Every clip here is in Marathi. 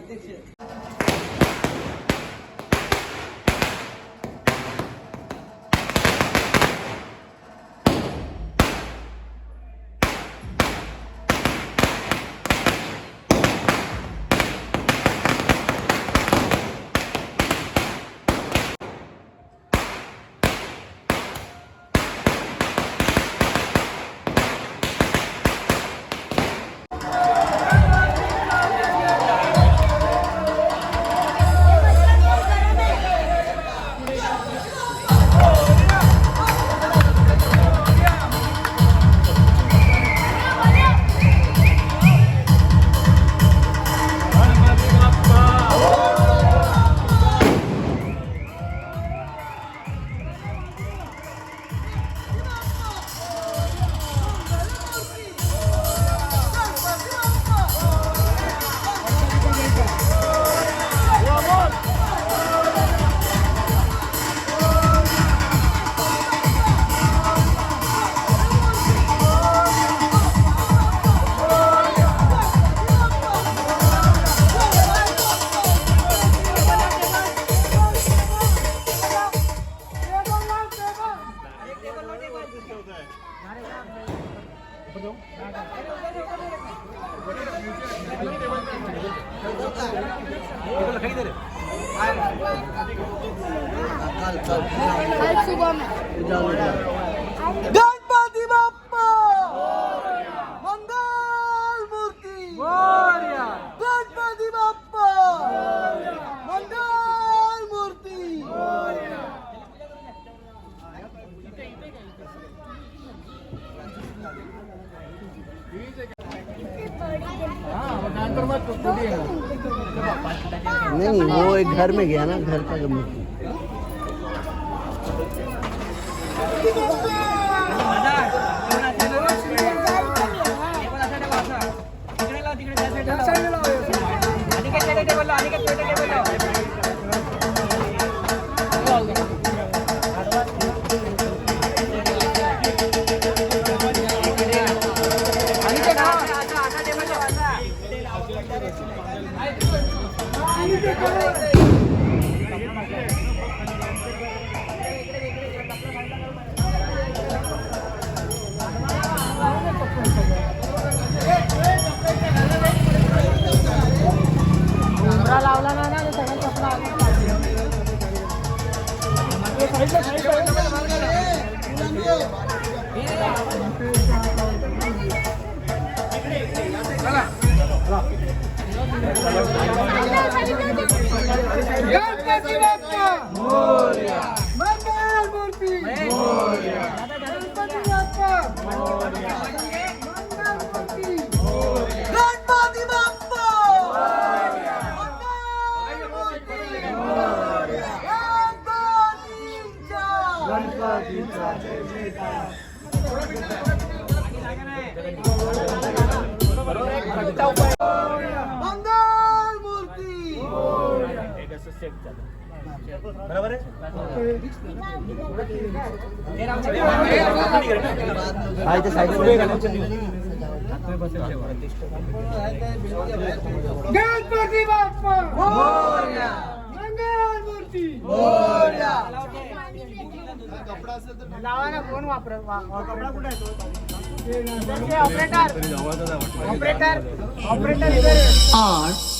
అధ్యక్ష घर में गया ना घर का गम गणपती बाप्पा मंगल मूर्ती लावा ना फोन वापर कपडा कुठे ऑपरेटर ऑपरेटर ऑपरेटर आठ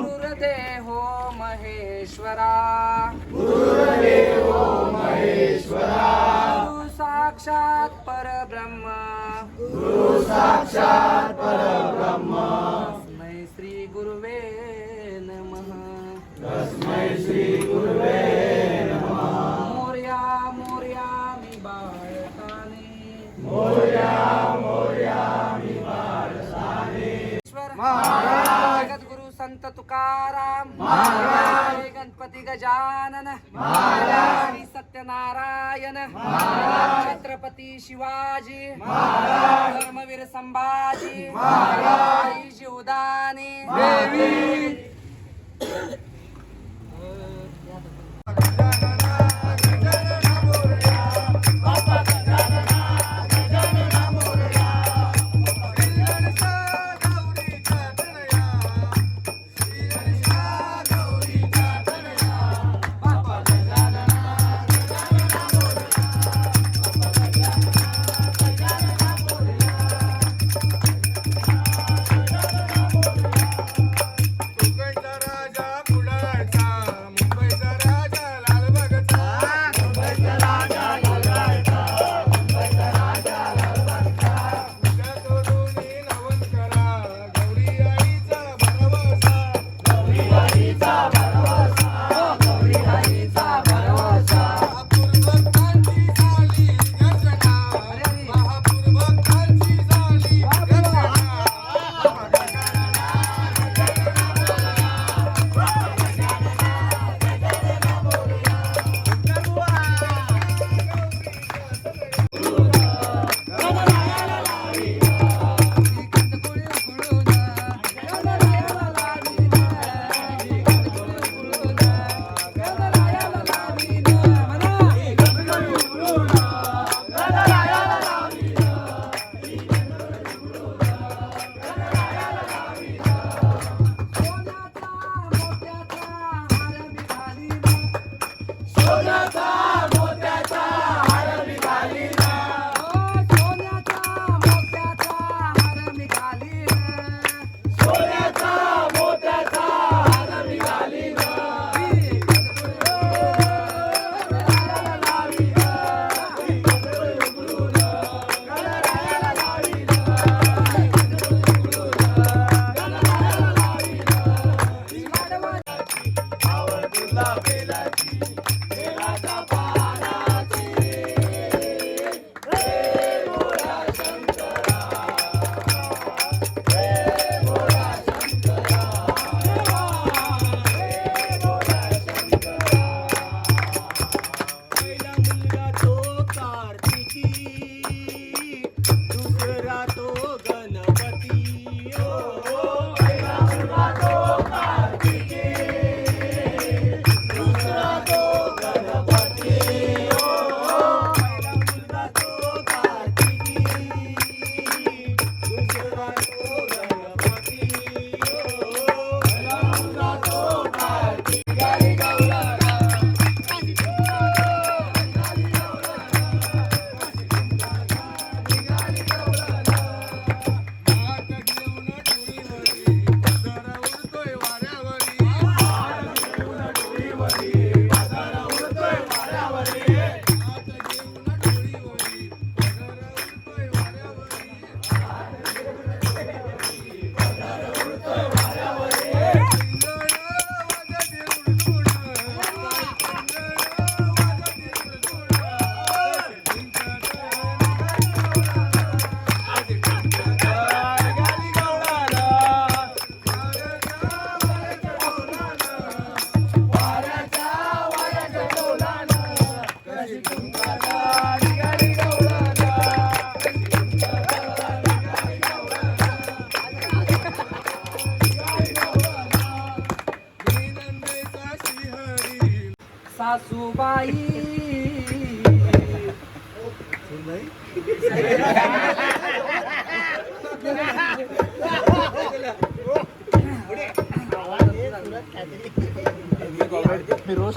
गुरुर्देहो महेश्वरा। गुरुर्देवो महेश्वरा गुरु साक्षात परब्रह्म। गुरु साक्षात परब्रह्म तस्मै श्री गुरुवे नमः। तस्मै श्री संत तुकाराम महाराज. गणपती गजानन महाराज. श्री सत्यनारायण महाराज. छत्रपती शिवाजी महाराज. धर्मवीर संभाजी महाराज.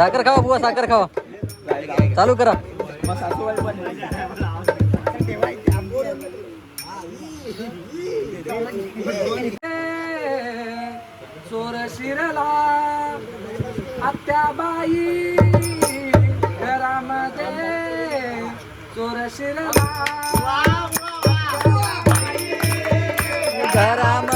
साखर खावा बुवा साखर खावा. चालू करा. चोर शिरला आत्या बाई घरामध्ये चोर शिरला. घरामध्ये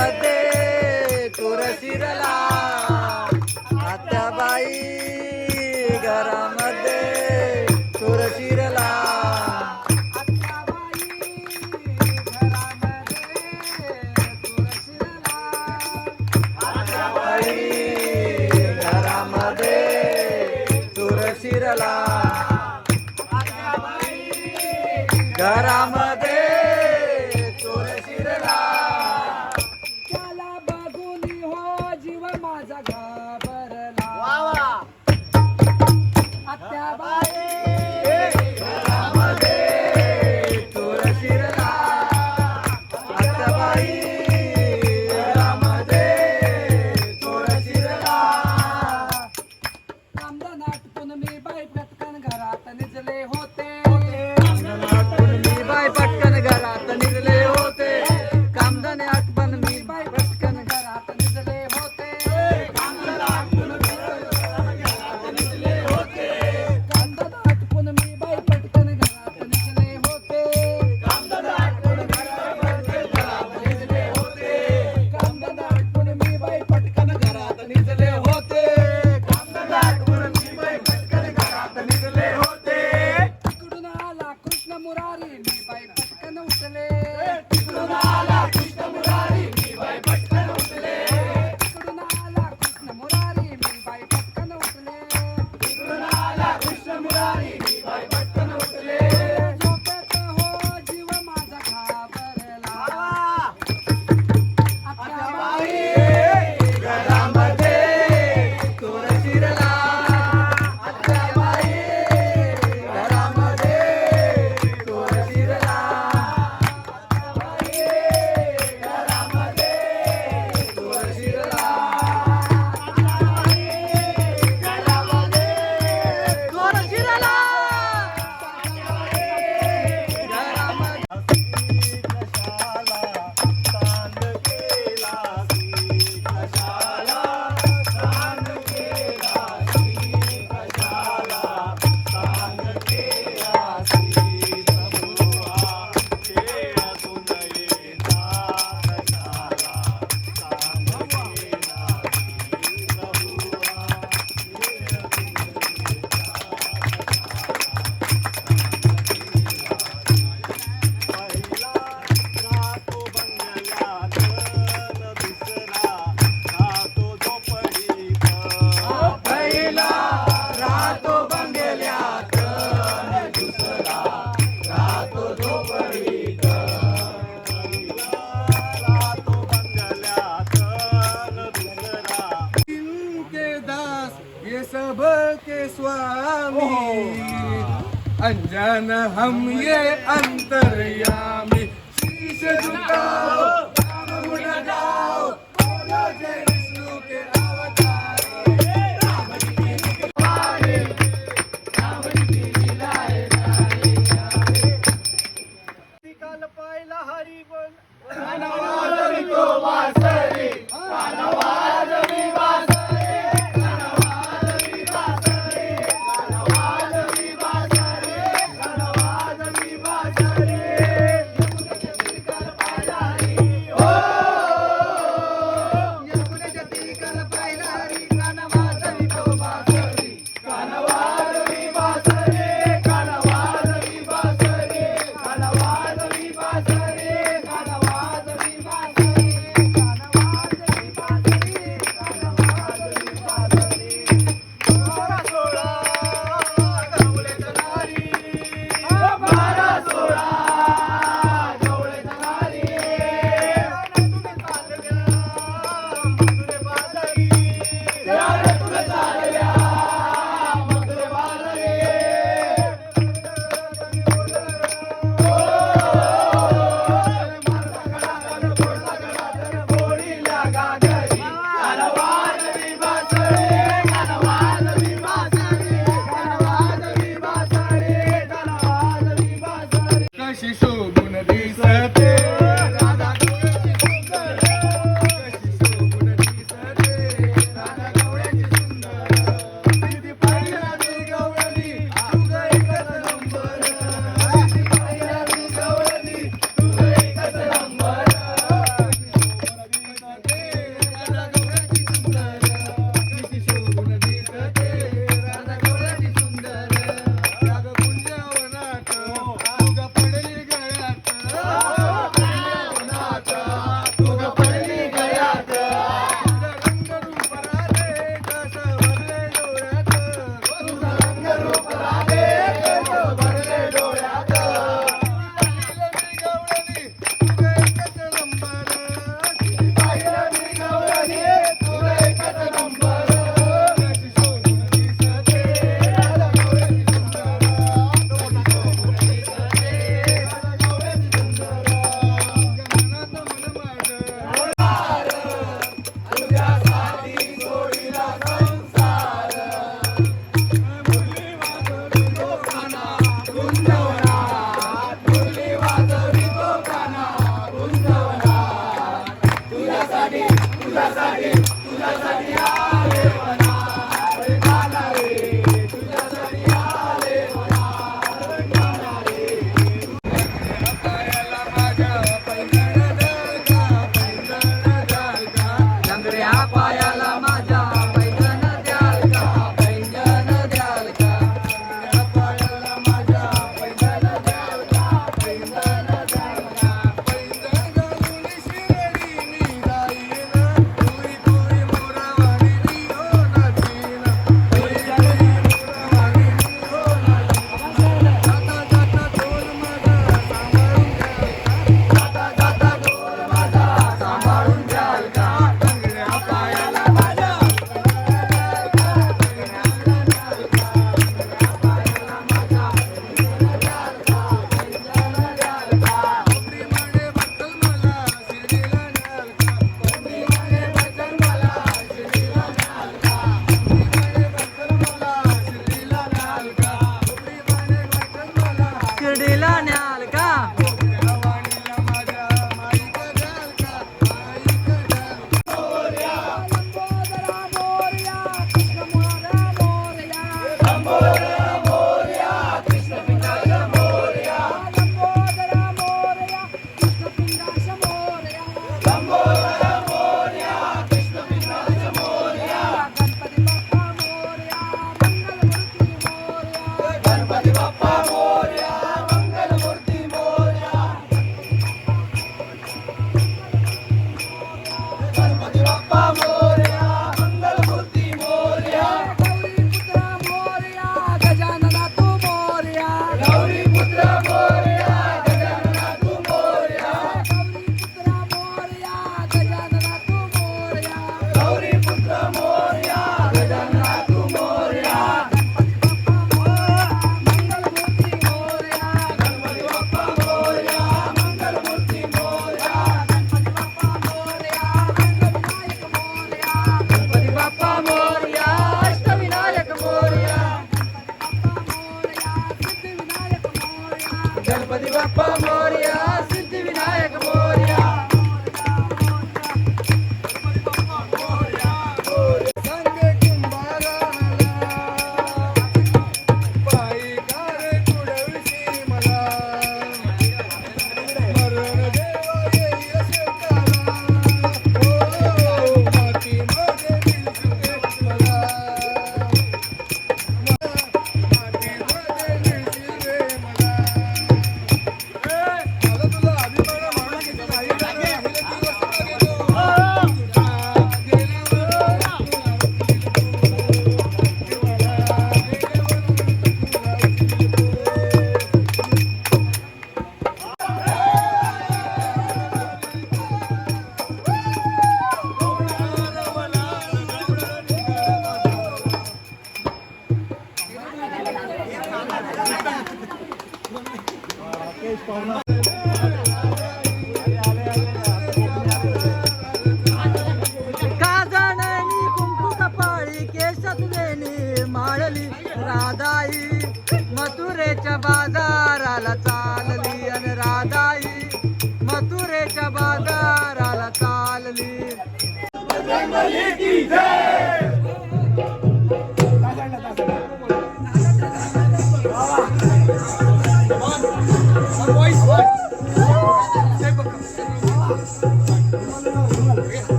રામ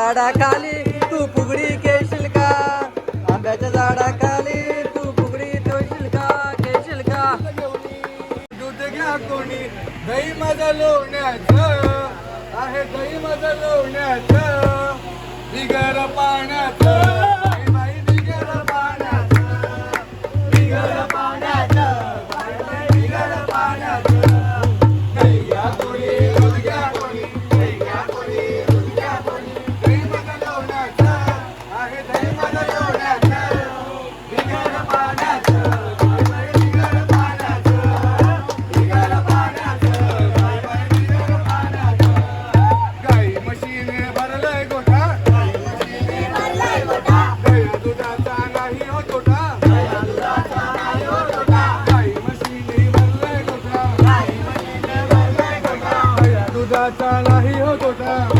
झाडाखाली तू फुगडी केशील का? आंब्याच्या झाडाखाली तू फुगडी तोशील का केशील का? दूध घ्या कोणी दही माझा लोण्याचं आहे दही माझा लोण्याचं बिगर पाण्याचं. ta la hi ho to ta